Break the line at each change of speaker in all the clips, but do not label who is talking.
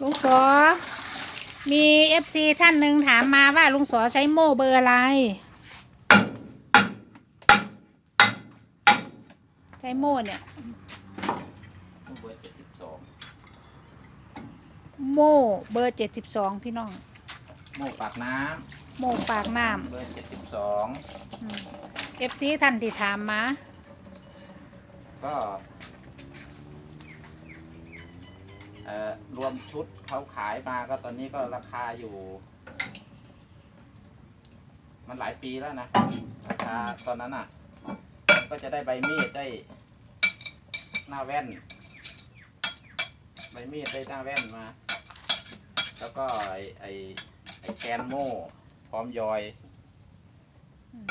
ลุงสอมีเอฟซีท่านหนึ่งถามมาว่าลุงสอใช้โม่เบอร์อะไร ใช้โม่เนี่ย
เบอร์เจ็ดสิบสอง
โม่เบอร์เจ็ดสิบสองพี่น้อง
โม่ปากน้
โม่ปากน้ำ
เบอร์เจ็ดสิบสองำ
เอฟซีท่านที่ถามมา
ก็เอ่อ รวมชุดเขาขายมาก็ตอนนี้ก็ราคาอยู่ มันหลายปีแล้วนะราคาตอนนั้นอะ ก็จะได้ใบมีดได้ หน้าแว่น ใบมีดได้หน้าแว่นมา แล้วก็ไอไอไอแกนโม่ พร้อมยอย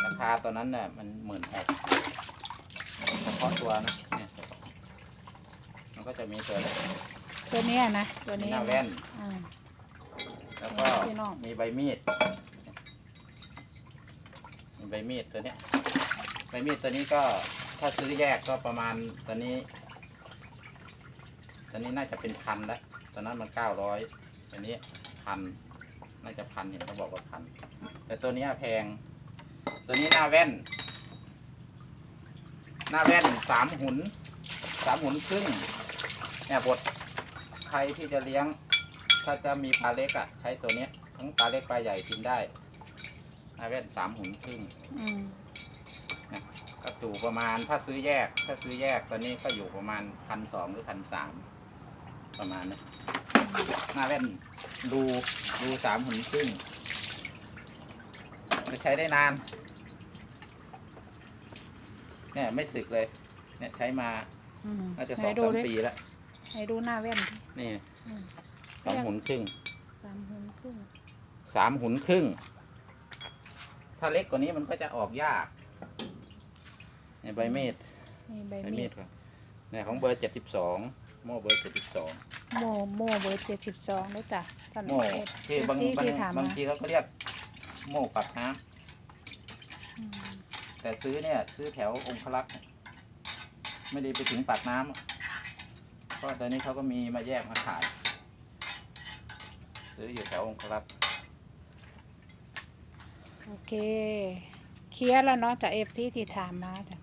ราคาตอนนั้นเนี่ยมันหมื่นหกเฉพาะตัวนะเนี่ยมันก็จะมีตัว
ตัวเนี้ยนะตัว
มี
นี้
หน้าแว่น
อ่า
แล้วก็
พี่น้อง
มีใบมีด มีใบมีดตัวเนี้ย ใบมีดตัวนี้ก็ถ้าซื้อแยกก็ประมาณตัวนี้ ตัวนี้น่าจะเป็นพันแล้วตอนนั้นมันเก้าร้อยตัวนี้พัน น่าจะพันเห็นเขาบอกว่าพัน แต่ตัวเนี้ยแพง ตัวนี้หน้าแว่น หน้าแว่นสามหุน สามหุนครึ่ง เนี่ยบท ใครที่จะเลี้ยง ถ้าจะมีปลาเล็กอะ ใช้ตัวเนี้ยทั้งปลาเล็กปลาใหญ่กินได้หน้าแว่นสามหุนครึ่ง
อืม
ก็อยู่ประมาณถ้าซื้อแยก ถ้าซื้อแยกตอนนี้ก็อยู่ประมาณพันสองหรือพันสามประมาณนี้หน้าแว่นดูดูสามหุนครึ่งจะใช้ได้นานเนี่ยไม่สึกเลย เนี่ยใช้มา
อืม
น่าจะส
ไห
อง
ดู
สาม
ดิ
ปีแล้ว
ให้ดูหน้าแว่นดิ
นี่
อืม
สองหุนครึ่ง
สามหุนครึ่ง
สามหุนครึ่ง ถ้าเล็กกว่านี้มันก็จะออกยากเนี่ยใบมีด
นี่ใบ
ใบ
มี
มี
ด
ดครับเนี่ยของเบอร์เจ็ดสิบสองโม่เบอร์เจ็ดสิบสอง
โม่โม่เบอร์เจ็ดสิบสองด้วยจ้ะท่าน
โม่
เอฟ
ที่บาง
ซี
บาง
ที่ถาม
บาง
มา
ทีเขาก็เรียกโม่ปักน้
อืมำ
แต่ซื้อเนี่ย ซื้อแถวองคลักษ์เนี่ยไม่ได้ไปถึงปากน้ำอะ เพราะตอนนี้เขาก็มีมาแยกมาขาย ซื้ออยู่แถวองครักษ์
โอเค เคลียร์แล้วเนาะจากเอฟซีที่ถามมาจ้ะ